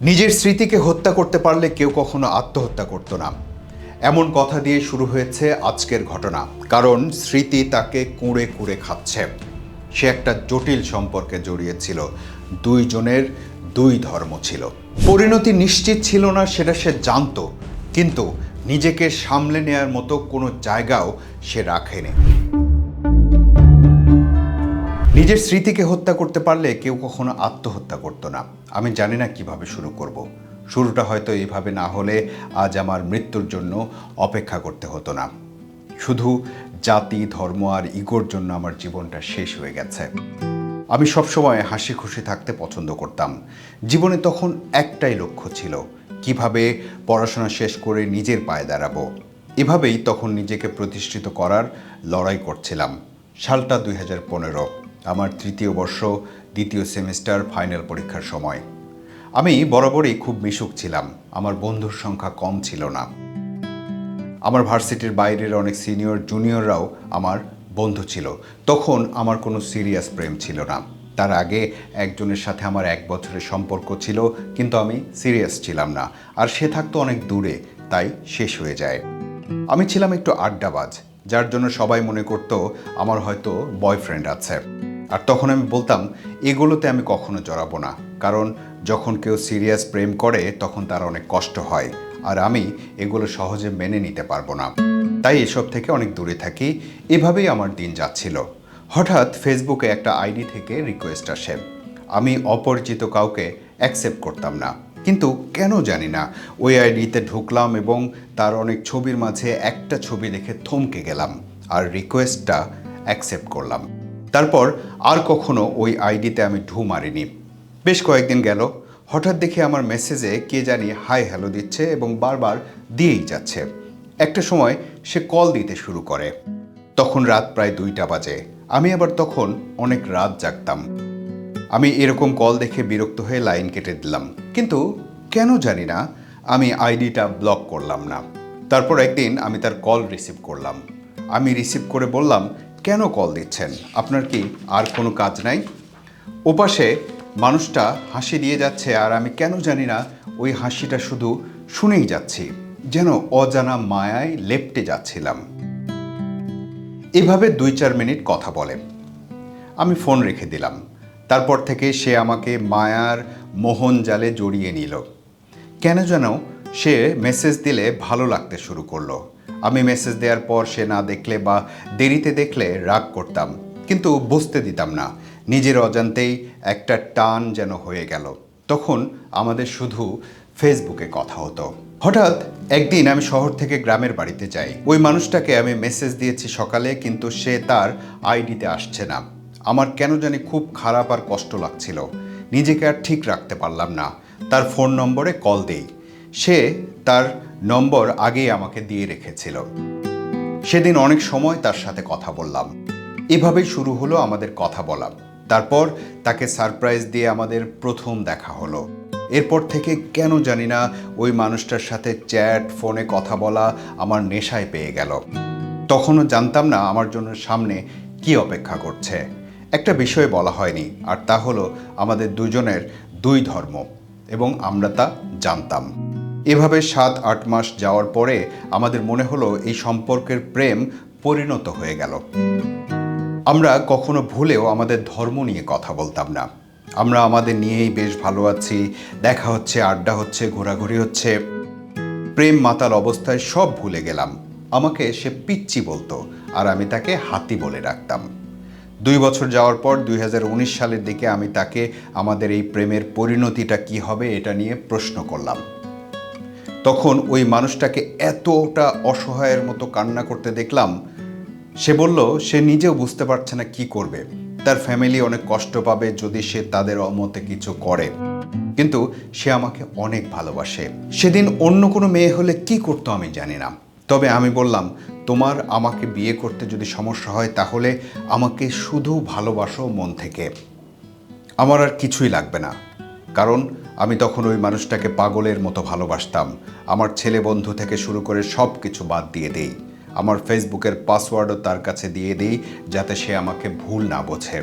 নিজের স্মৃতিকে হত্যা করতে পারলে কেউ কখনো আত্মহত্যা করতো না। এমন কথা দিয়ে শুরু হয়েছে আজকের ঘটনা, কারণ স্মৃতি তাকে কুঁড়ে কুঁড়ে খাচ্ছে। সে একটা জটিল সম্পর্কে জড়িয়েছিল, দুইজনের দুই ধর্ম ছিল। পরিণতি নিশ্চিত ছিল না সেটা সে জানতো, কিন্তু নিজেকে সামলে নেয়ার মতো কোনো জায়গাও সে রাখেনি। নিজের স্মৃতিকে হত্যা করতে পারলে কেউ কখনো আত্মহত্যা করতো না। আমি জানি না কীভাবে শুরু করব। শুরুটা হয়তো এইভাবে না হলে আজ আমার মৃত্যুর জন্য অপেক্ষা করতে হতো না। শুধু জাতি, ধর্ম আর ইগোর জন্য আমার জীবনটা শেষ হয়ে গেছে। আমি সবসময় হাসি খুশি থাকতে পছন্দ করতাম। জীবনে তখন একটাই লক্ষ্য ছিল, কীভাবে পড়াশোনা শেষ করে নিজের পায়ে দাঁড়াবো। এভাবেই তখন নিজেকে প্রতিষ্ঠিত করার লড়াই করছিলাম। সালটা দুই হাজার পনেরো। আমার তৃতীয় বর্ষ, দ্বিতীয় সেমিস্টার, ফাইনাল পরীক্ষার সময়। আমি বরাবরই খুব মিশুক ছিলাম, আমার বন্ধুর সংখ্যা কম ছিল না। আমার ভার্সিটির বাইরের অনেক সিনিয়র, জুনিয়ররাও আমার বন্ধু ছিল। তখন আমার কোনো সিরিয়াস প্রেম ছিল না। তার আগে একজনের সাথে আমার এক বছরের সম্পর্ক ছিল, কিন্তু আমি সিরিয়াস ছিলাম না। আর সে থাকতো অনেক দূরে, তাই শেষ হয়ে যায়। আমি ছিলাম একটু আড্ডাবাজ, যার জন্য সবাই মনে করত আমার হয়তো বয়ফ্রেন্ড আছে। আর তখন আমি বলতাম, এগুলোতে আমি কখনো জড়াবো না। কারণ যখন কেউ সিরিয়াস প্রেম করে, তখন তার অনেক কষ্ট হয়। আর আমি এগুলো সহজে মেনে নিতে পারব না। তাই এসব থেকে অনেক দূরে থাকি। এভাবেই আমার দিন যাচ্ছিল। হঠাৎ ফেসবুকে একটা আইডি থেকে রিকোয়েস্ট আসে। আমি অপরিচিত কাউকে অ্যাকসেপ্ট করতাম না। কিন্তু কেন জানি না, ওই আইডিতে ঢুকলাম এবং তার অনেক ছবির মাঝে একটা ছবি দেখে থমকে গেলাম। আর রিকোয়েস্টটা অ্যাকসেপ্ট করলাম। তারপর আর কখনো ওই আইডিতে আমি ঢু মারিনি। বেশ কয়েকদিন গেল, হঠাৎ দেখে আমার মেসেজে কে জানি হাই হ্যালো দিচ্ছে এবং বারবার দিয়েই যাচ্ছে। একটা সময় সে কল দিতে শুরু করে। তখন রাত প্রায় দুইটা বাজে। আমি আবার তখন অনেক রাত জাগতাম। আমি এরকম কল দেখে বিরক্ত হয়ে লাইন কেটে দিলাম। কিন্তু কেন জানি না, আমি আইডিটা ব্লক করলাম না। তারপর একদিন আমি তার কল রিসিভ করলাম। আমি রিসিভ করে বললাম কেন কল দিচ্ছেন? আপনার কি আর কোনো কাজ নাই? ওপাশে মানুষটা হাসি দিয়ে যাচ্ছে, আর আমি কেন জানি না, ওই হাসিটা শুধু শুনেই যাচ্ছি, যেন অজানা মায়ায় লেপটে যাচ্ছিলাম। এভাবে দুই চার মিনিট কথা বলে। আমি ফোন রেখে দিলাম। তারপর থেকে সে আমাকে মায়ার মোহন জালে জড়িয়ে নিল। কেন যেন সে মেসেজ দিলে ভালো লাগতে শুরু করল। আমি মেসেজ দেওয়ার পর সে না দেখলে বা দেরিতে দেখলে রাগ করতাম, কিন্তু বুঝতে দিতাম না। নিজের অজান্তেই একটা টান যেন হয়ে গেল। তখন আমাদের শুধু ফেসবুকে কথা হতো। হঠাৎ একদিন আমি শহর থেকে গ্রামের বাড়িতে যাই। ওই মানুষটাকে আমি মেসেজ দিয়েছি সকালে, কিন্তু সে তার আইডিতে আসছে না। আমার কেন জানি খুব খারাপ আর কষ্ট লাগছিল। নিজেকে আর ঠিক রাখতে পারলাম না। তার ফোন নম্বরে কল দেই। সে তার নম্বর আগেই আমাকে দিয়ে রেখেছিল। সেদিন অনেক সময় তার সাথে কথা বললাম। এভাবেই শুরু হলো আমাদের কথা বলা। তারপর তাকে সারপ্রাইজ দিয়ে আমাদের প্রথম দেখা হলো। এরপর থেকে কেন জানি না ওই মানুষটার সাথে চ্যাট, ফোনে কথা বলা আমার নেশায় পেয়ে গেল। তখনও জানতাম না আমার জন্য সামনে কি অপেক্ষা করছে। একটা বিষয় বলা হয়নি, আর তা হলো আমাদের দুজনের দুই ধর্ম, এবং আমরা তা জানতাম। এভাবে সাত, আট মাস যাওয়ার পরে আমাদের মনে হলো এই সম্পর্কের প্রেম পরিণত হয়ে গেল। আমরা কখনো ভুলেও আমাদের ধর্ম নিয়ে কথা বলতাম না। আমরা আমাদের নিয়েই বেশ ভালো আছি, দেখা হচ্ছে, আড্ডা হচ্ছে, ঘোরাঘুরি হচ্ছে। প্রেম মাতাল অবস্থায় সব ভুলে গেলাম। আমাকে সে পিচ্চি বলতো আর আমি তাকে হাতি বলে রাখতাম দুই বছর যাওয়ার পর দুই হাজার উনিশ সালের দিকে আমি তাকে আমাদের এই প্রেমের পরিণতিটা কি হবে এটা নিয়ে প্রশ্ন করলাম। তখন ওই মানুষটাকে এতটা অসহায়ের মতো কান্না করতে দেখলাম। সে বলল, সে নিজেও বুঝতে পারছে না কি করবে। তার ফ্যামিলি অনেক কষ্ট পাবে যদি সে তাদের অমতে কিছু করে। কিন্তু সে আমাকে অনেক ভালোবাসে। সেদিন অন্য কোনো মেয়ে হলে কি করতো আমি জানি না। তবে আমি বললাম, তোমার আমাকে বিয়ে করতে যদি সমস্যা হয় তাহলে আমাকে শুধু ভালোবাসো মন থেকে। আমার আর কিছুই লাগবে না। কারণ আমি তখন ওই মানুষটাকে পাগলের মতো ভালোবাসতাম। আমার ছেলে বন্ধু থেকে শুরু করে সব কিছু বাদ দিয়ে দেই। আমার ফেসবুকের পাসওয়ার্ডও তার কাছে দিয়ে দিই যাতে সে আমাকে ভুল না বোঝে।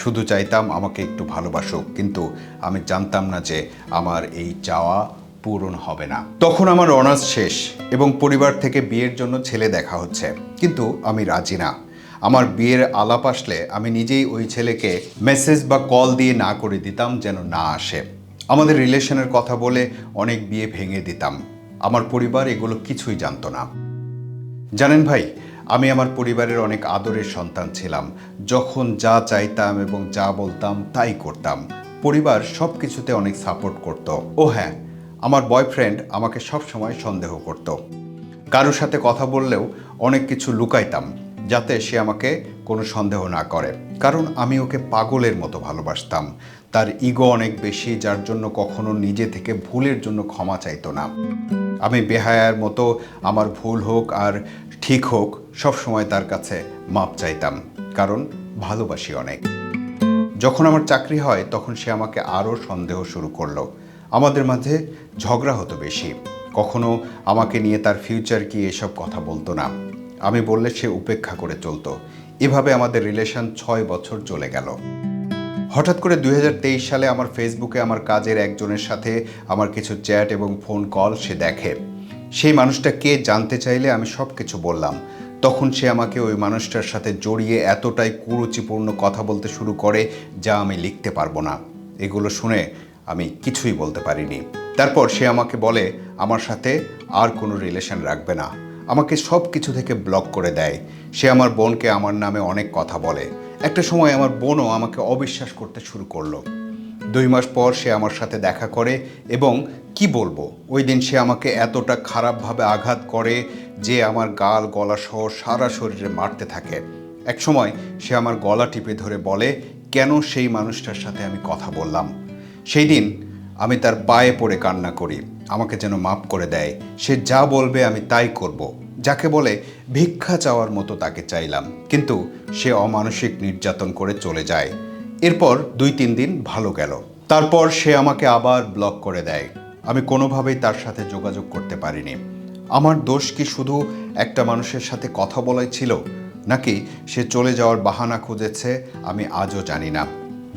শুধু চাইতাম আমাকে একটু ভালোবাসুক, কিন্তু আমি জানতাম না যে আমার এই চাওয়া পূরণ হবে না। তখন আমার অনার্স শেষ এবং পরিবার থেকে বিয়ের জন্য ছেলে দেখা হচ্ছে, কিন্তু আমি রাজি না। আমার বিয়ের আলাপ আসলে আমি নিজেই ওই ছেলেকে মেসেজ বা কল দিয়ে না করে দিতাম যেন না আসে। আমাদের রিলেশনের কথা বলে অনেক বিয়ে ভেঙে দিতাম। আমার পরিবার এগুলো কিছুই জানতো না। জানেন ভাই, আমি আমার পরিবারের অনেক আদরের সন্তান ছিলাম। যখন যা চাইতাম এবং যা বলতাম তাই করতাম। পরিবার সব কিছুতে অনেক সাপোর্ট করত। ও হ্যাঁ আমার বয়ফ্রেন্ড আমাকে সব সময় সন্দেহ করত। কারোর সাথে কথা বললেও অনেক কিছু লুকাইতাম। যাতে সে আমাকে কোনো সন্দেহ না করে। কারণ আমি ওকে পাগলের মতো ভালোবাসতাম। তার ইগো অনেক বেশি, যার জন্য কখনো নিজে থেকে ভুলের জন্য ক্ষমা চাইতো না। আমি বেহায়ার মতো আমার ভুল হোক আর ঠিক হোক, সব সময় তার কাছে মাপ চাইতাম। কারণ ভালোবাসি অনেক। যখন আমার চাকরি হয়, তখন সে আমাকে আরও সন্দেহ শুরু করল। আমাদের মাঝে ঝগড়া হতো বেশি। কখনো আমাকে নিয়ে তার ফিউচার কি এসব কথা বলতো না। আমি বললে সে উপেক্ষা করে চলতো। এভাবে আমাদের রিলেশন ছয় বছর চলে গেল। হঠাৎ করে দু হাজার তেইশ সালে আমার ফেসবুকে আমার কাজের একজনের সাথে আমার কিছু চ্যাট এবং ফোন কল সে দেখে। সেই মানুষটা কে জানতে চাইলে আমি সব কিছু বললাম। তখন সে আমাকে ওই মানুষটার সাথে জড়িয়ে এতটাই কুরুচিপূর্ণ কথা বলতে শুরু করে যা আমি লিখতে পারব না। এগুলো শুনে আমি কিছুই বলতে পারিনি। তারপর সে আমাকে বলে, আমার সাথে আর কোনো রিলেশন রাখবে না। আমাকে সব কিছু থেকে ব্লক করে দেয়। সে আমার বোনকে আমার নামে অনেক কথা বলে। একটা সময় আমার বোনও আমাকে অবিশ্বাস করতে শুরু করল। দুই মাস পর সে আমার সাথে দেখা করে এবং কি বলব, ওই দিন সে আমাকে এতটা খারাপভাবে আঘাত করে যে আমার গাল, গলা সহ সারা শরীরে মারতে থাকে। এক সময় সে আমার গলা টিপে ধরে বলে, কেন সেই মানুষটার সাথে আমি কথা বললাম? সেই দিন আমি তার পায়ে পড়ে কান্না করি। আমাকে যেন মাফ করে দেয়। সে যা বলবে আমি তাই করব। যাকে বলে ভিক্ষা চাওয়ার মতো তাকে চাইলাম। কিন্তু সে অমানসিক নির্যাতন করে চলে যায়। এরপর দুই তিন দিন ভালো গেল। তারপর সে আমাকে আবার ব্লক করে দেয়। আমি কোনোভাবেই তার সাথে যোগাযোগ করতে পারিনি। আমার দোষ কি শুধু একটা মানুষের সাথে কথা বলাই ছিল? নাকি সে চলে যাওয়ার বাহানা খুঁজেছে? আমি আজও জানি না।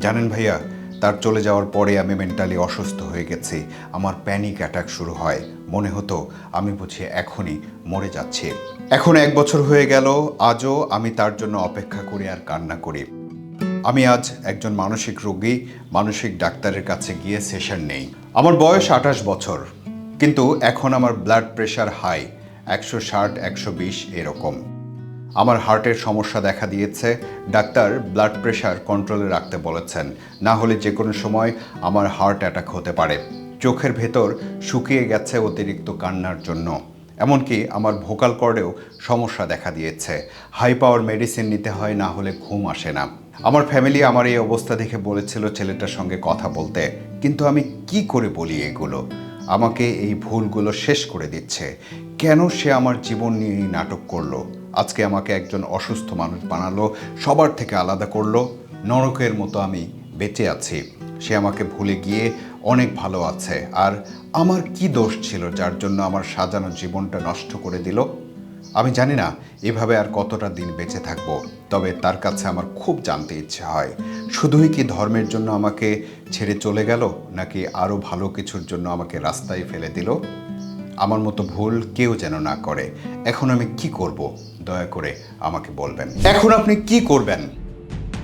জানেন ভাইয়া তার চলে যাওয়ার পরে আমি মেন্টালি অসুস্থ হয়ে গেছি। আমার প্যানিক অ্যাটাক শুরু হয়। মনে হতো, আমি বুঝি এখনই মরে যাচ্ছি। এখন এক বছর হয়ে গেল, আজও আমি তার জন্য অপেক্ষা করি আর কান্না করি। আমি আজ একজন মানসিক রোগী, মানসিক ডাক্তারের কাছে গিয়ে সেশন নেই। আমার বয়স আঠাশ বছর, কিন্তু এখন আমার ব্লাড প্রেশার হাই একশো ষাট, একশো বিশ এরকম। আমার হার্টের সমস্যা দেখা দিয়েছে। ডাক্তার ব্লাড প্রেশার কন্ট্রোলে রাখতে বলেছেন। না হলে যে কোনো সময় আমার হার্ট অ্যাটাক হতে পারে। চোখের ভেতর শুকিয়ে গেছে অতিরিক্ত কান্নার জন্য। এমনকি আমার ভোকাল কর্ডেও সমস্যা দেখা দিয়েছে। হাই পাওয়ার মেডিসিন নিতে হয়, না হলে ঘুম আসে না। আমার ফ্যামিলি আমার এই অবস্থা দেখে বলেছিল ছেলেটার সঙ্গে কথা বলতে। কিন্তু আমি কি করে বলি এগুলো? আমাকে এই ভুলগুলো শেষ করে দিচ্ছে। কেন সে আমার জীবন নিয়ে নাটক করল? আজকে আমাকে একজন অসুস্থ মানুষ বানালো, সবার থেকে আলাদা করল। নরকের মতো আমি বেঁচে আছি। সে আমাকে ভুলে গিয়ে অনেক ভালো আছে। আর আমার কি দোষ ছিল যার জন্য আমার সাজানো জীবনটা নষ্ট করে দিল? আমি জানি না, এভাবে আর কতটা দিন বেঁচে থাকব। তবে তার কাছে আমার খুব জানতে ইচ্ছে হয়। শুধুই কি ধর্মের জন্য আমাকে ছেড়ে চলে গেল, নাকি আরও ভালো কিছুর জন্য আমাকে রাস্তায় ফেলে দিল? আমার মতো ভুল কেউ যেন না করে। এখন আমি কি করব? দয়া করে আমাকে বলবেন। এখন আপনি কি করবেন?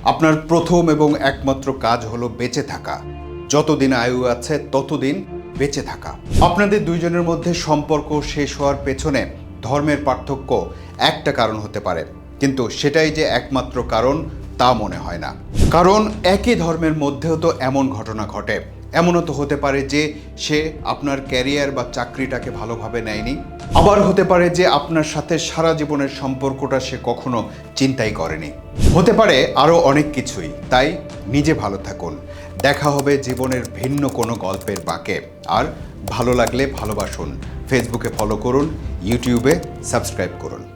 আপনার প্রথম এবং একমাত্র কাজ হলো বেঁচে থাকা। যতদিন আয়ু আছে ততদিন বেঁচে থাকা। আপনাদের দুইজনের মধ্যে সম্পর্ক শেষ হওয়ার পেছনে ধর্মের পার্থক্য একটা কারণ হতে পারে। কিন্তু সেটাই যে একমাত্র কারণ, তা মনে হয় না। কারণ একই ধর্মের মধ্যেও তো এমন ঘটনা ঘটে। এমনও তো হতে পারে যে সে আপনার ক্যারিয়ার বা চাকরিটাকে ভালোভাবে নেয়নি। আবার হতে পারে যে আপনার সাথে সারা জীবনের সম্পর্কটা সে কখনো চিন্তাই করেনি। হতে পারে আরও অনেক কিছুই, তাই নিজে ভালো থাকুন। দেখা হবে জীবনের ভিন্ন কোনো গল্পের বাঁকে। আর ভালো লাগলে ভালোবাসুন। ফেসবুকে ফলো করুন ইউটিউবে সাবস্ক্রাইব করুন।